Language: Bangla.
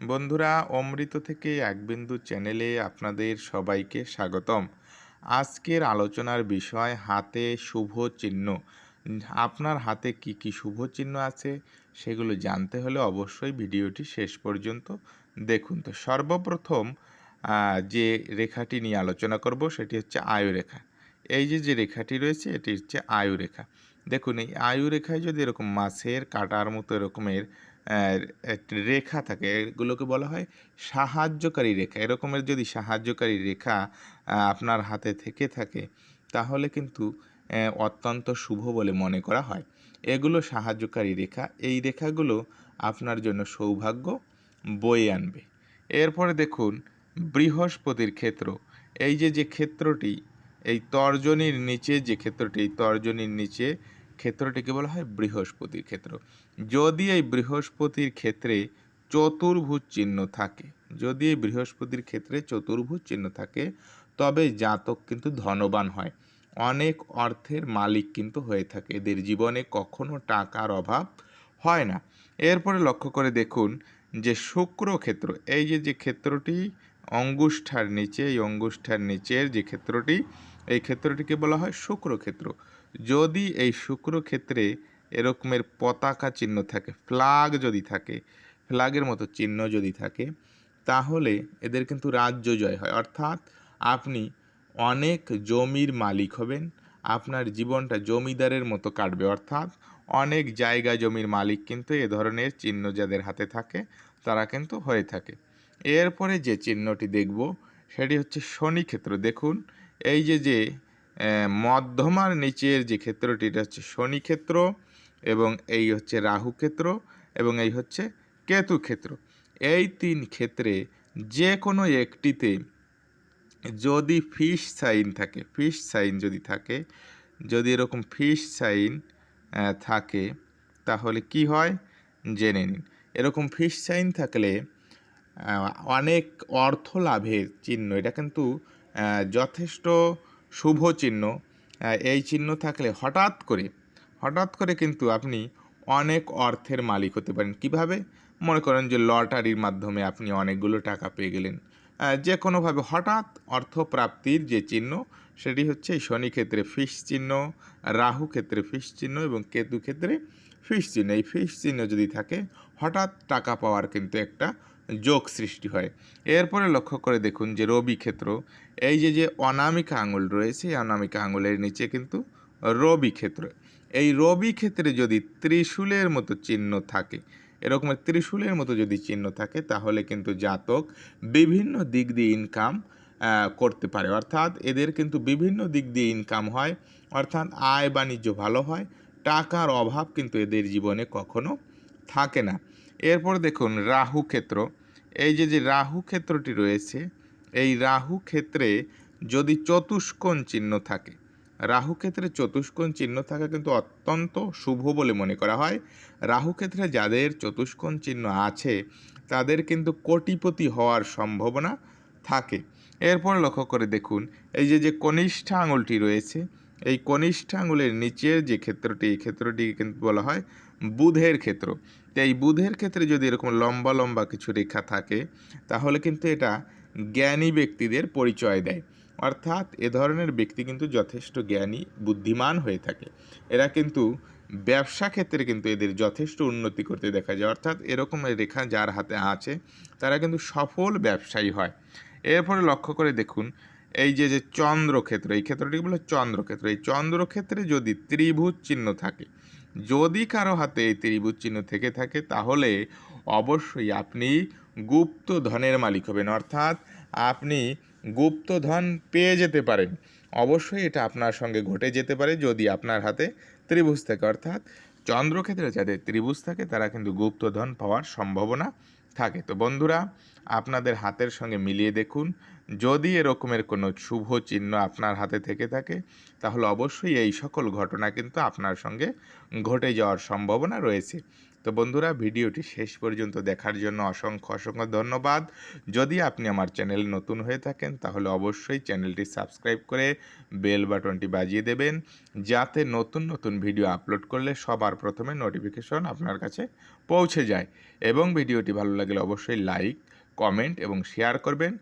বন্ধুরা, অমৃত থেকে এক বিন্দু চ্যানেলে আপনাদের সবাইকে স্বাগতম। আজকের আলোচনার বিষয় হাতে শুভ চিহ্ন। আপনার হাতে কি কি শুভ চিহ্ন আছে সেগুলো জানতে হলে অবশ্যই ভিডিওটি শেষ পর্যন্ত দেখুন। তো সর্বপ্রথম যে রেখাটি নিয়ে আলোচনা করব সেটি হচ্ছে আয়ু রেখা এই যে যে রেখাটি রয়েছে, এটি হচ্ছে আয়ু রেখা দেখুন, এই আয়ু রেখায় যদি এরকম মাছের, কাটার মতো এরকমের রেখা থাকে, এগুলোকে বলা হয় সাহায্যকারী রেখা। এরকমের যদি সাহায্যকারী রেখা আপনার হাতে থেকে থাকে, তাহলে কিন্তু অত্যন্ত শুভ বলে মনে করা হয়। এগুলো সাহায্যকারী রেখা। এই রেখাগুলো আপনার জন্য সৌভাগ্য বয়ে আনবে। এরপরে দেখুন, বৃহস্পতির ক্ষেত্র। এই যে যে ক্ষেত্রটি, এই তর্জনীর নিচে যে ক্ষেত্রটি, এই তর্জনীর নিচে ক্ষেত্রটিকে বলা হয় বৃহস্পতির ক্ষেত্র। যদি এই বৃহস্পতির ক্ষেত্রে চতুর্ভুজ চিহ্ন থাকে, যদি এই বৃহস্পতির ক্ষেত্রে চতুর্ভুজ চিহ্ন থাকে, তবে জাতক কিন্তু ধনবান হয়। অনেক অর্থের মালিক কিন্তু হয়ে থাকে। এদের জীবনে কখনো টাকার অভাব হয় না। এরপরে লক্ষ্য করে দেখুন যে শুক্র ক্ষেত্র, এই যে যে ক্ষেত্রটি অঙ্গুষ্ঠার নিচে, এই অঙ্গুষ্ঠার নিচের যে ক্ষেত্রটি, এই ক্ষেত্রটিকে বলা হয় শুক্র ক্ষেত্র। যদি এই শুক্র ক্ষেত্রে এরকমের পতাকা চিহ্ন থাকে ফ্লাগ যদি থাকে ফ্লাগের মতো চিহ্ন যদি থাকে, তাহলে এদের কিন্তু রাজ্য জয় হয়। অর্থাৎ আপনি অনেক জমির মালিক হবেন, আপনার জীবনটা জমিদারের মতো কাটবে। অর্থাৎ অনেক জায়গা জমির মালিক কিন্তু এ ধরনের চিহ্ন যাদের হাতে থাকে, তারা কিন্তু হয়ে থাকে। এরপরে যে চিহ্নটি দেখব, সেটি হচ্ছে শনি ক্ষেত্র দেখুন, এই যে যে মধ্যমার নিচের যে ক্ষেত্রটি, এটা হচ্ছে শনি ক্ষেত্র এবং এই হচ্ছে রাহু ক্ষেত্র এবং এই হচ্ছে কেতু ক্ষেত্র। এই তিন ক্ষেত্রে যে কোনো একটিতে যদি ফিশ সাইন থাকে ফিশ সাইন যদি থাকে, যদি এরকম ফিশ সাইন থাকে, তাহলে কি হয়? জেনে নিন। এরকম ফিশ সাইন থাকলে অনেক অর্থ লাভের চিহ্ন, এটা কিন্তু যথেষ্ট শুভ চিহ্ন এই চিহ্ন থাকলে হঠাৎ করে হঠাৎ করে কিন্তু আপনি অনেক অর্থের মালিক হতে পারেন। কীভাবে? মনে করেন যে লটারির মাধ্যমে আপনি অনেকগুলো টাকা পেয়ে গেলেন। যে কোনোভাবে হঠাৎ অর্থপ্রাপ্তির যে চিহ্ন, সেটি হচ্ছে শনি ক্ষেত্রে ফিশ চিহ্ন, রাহু ক্ষেত্রে ফিশ চিহ্ন এবং কেতু ক্ষেত্রে ফিশ চিহ্ন। এই ফিশ চিহ্ন যদি থাকে, হঠাৎ টাকা পাওয়ার কিন্তু একটা যোগ সৃষ্টি হয়। এরপরে লক্ষ্য করে দেখুন যে রবি ক্ষেত্র, এই যে যে অনামিকা আঙুল রয়েছে, এই অনামিকা আঙুলের নিচে কিন্তু রবি ক্ষেত্র। এই রবি ক্ষেত্রে যদি ত্রিশূলের মতো চিহ্ন থাকে, এরকমের ত্রিশূলের মতো যদি চিহ্ন থাকে, তাহলে কিন্তু জাতক বিভিন্ন দিক দিয়ে ইনকাম করতে পারে। অর্থাৎ এদের কিন্তু বিভিন্ন দিক দিয়ে ইনকাম হয়, অর্থাৎ আয় বাণিজ্য ভালো হয়, টাকার অভাব কিন্তু এদের জীবনে কখনো থাকে না। এরপর দেখুন রাহু ক্ষেত্র এই যে যে রাহু ক্ষেত্রটি রয়েছে, এই রাহু ক্ষেত্রে যদি চতুষ্কোণ চিহ্ন থাকে, রাহু ক্ষেত্রে চতুষ্কোণ চিহ্ন থাকা কিন্তু অত্যন্ত শুভ বলে মনে করা হয়। রাহু ক্ষেত্রে যাদের চতুষ্কোণ চিহ্ন আছে, তাদের কিন্তু কোটিপতি হওয়ার সম্ভাবনা থাকে। এরপর লক্ষ্য করে দেখুন, এই যে যে কনিষ্ঠ আঙুলটি রয়েছে, এই কনিষ্ঠ আঙুলের নিচের যে ক্ষেত্রটি, এই ক্ষেত্রটি কিন্তু বলা হয় বুধের ক্ষেত্র। তো এই বুধের ক্ষেত্রে যদি এরকম লম্বা লম্বা কিছু রেখা থাকে, তাহলে কিন্তু এটা জ্ঞানী ব্যক্তিদের পরিচয় দেয়। অর্থাৎ এ ধরনের ব্যক্তি কিন্তু যথেষ্ট জ্ঞানী, বুদ্ধিমান হয়ে থাকে। এরা কিন্তু ব্যবসা ক্ষেত্রে কিন্তু এদের যথেষ্ট উন্নতি করতে দেখা যায়। অর্থাৎ এরকম রেখা যার হাতে আছে, তারা কিন্তু সফল ব্যবসায়ী হয়। এরপরে লক্ষ্য করে দেখুন, এই যে যে, চন্দ্রক্ষেত্র, এই ক্ষেত্রটি বলে চন্দ্রক্ষেত্র। এই চন্দ্রক্ষেত্রে যদি ত্রিভুজ চিহ্ন থাকে যদি কারও হাতে এই ত্রিভুজ চিহ্ন থেকে থাকে, তাহলে অবশ্যই আপনি গুপ্ত ধনের মালিক হবেন। অর্থাৎ আপনি গুপ্ত ধন পেয়ে যেতে পারেন। অবশ্যই এটা আপনার সঙ্গে ঘটে যেতে পারে যদি আপনার হাতে ত্রিভুজ থাকে। অর্থাৎ চন্দ্রক্ষেত্রে যাদের ত্রিভুজ থাকে, তারা কিন্তু গুপ্ত ধন পাওয়ার সম্ভাবনা থাকে। তো বন্ধুরা, আপনাদের হাতের সঙ্গে মিলিয়ে দেখুন। যদি এরকমের কোনো শুভ চিহ্ন আপনার হাতে থেকে থাকে, তাহলে অবশ্যই এই সকল ঘটনা কিন্তু আপনার সঙ্গে ঘটে যাওয়ার সম্ভাবনা রয়েছে। তো বন্ধুরা, ভিডিওটি শেষ পর্যন্ত দেখার জন্য অসংখ্য অসংখ্য ধন্যবাদ। যদি আপনি আমার চ্যানেল নতুন হয়ে থাকেন, তাহলে অবশ্যই চ্যানেলটি সাবস্ক্রাইব করে বেল বাটনটি বাজিয়ে দেবেন, যাতে নতুন নতুন ভিডিও আপলোড করলে সবার প্রথমে নোটিফিকেশন আপনার কাছে পৌঁছে যায়। এবং ভিডিওটি ভালো লাগলে অবশ্যই লাইক, কমেন্ট এবং শেয়ার করবেন।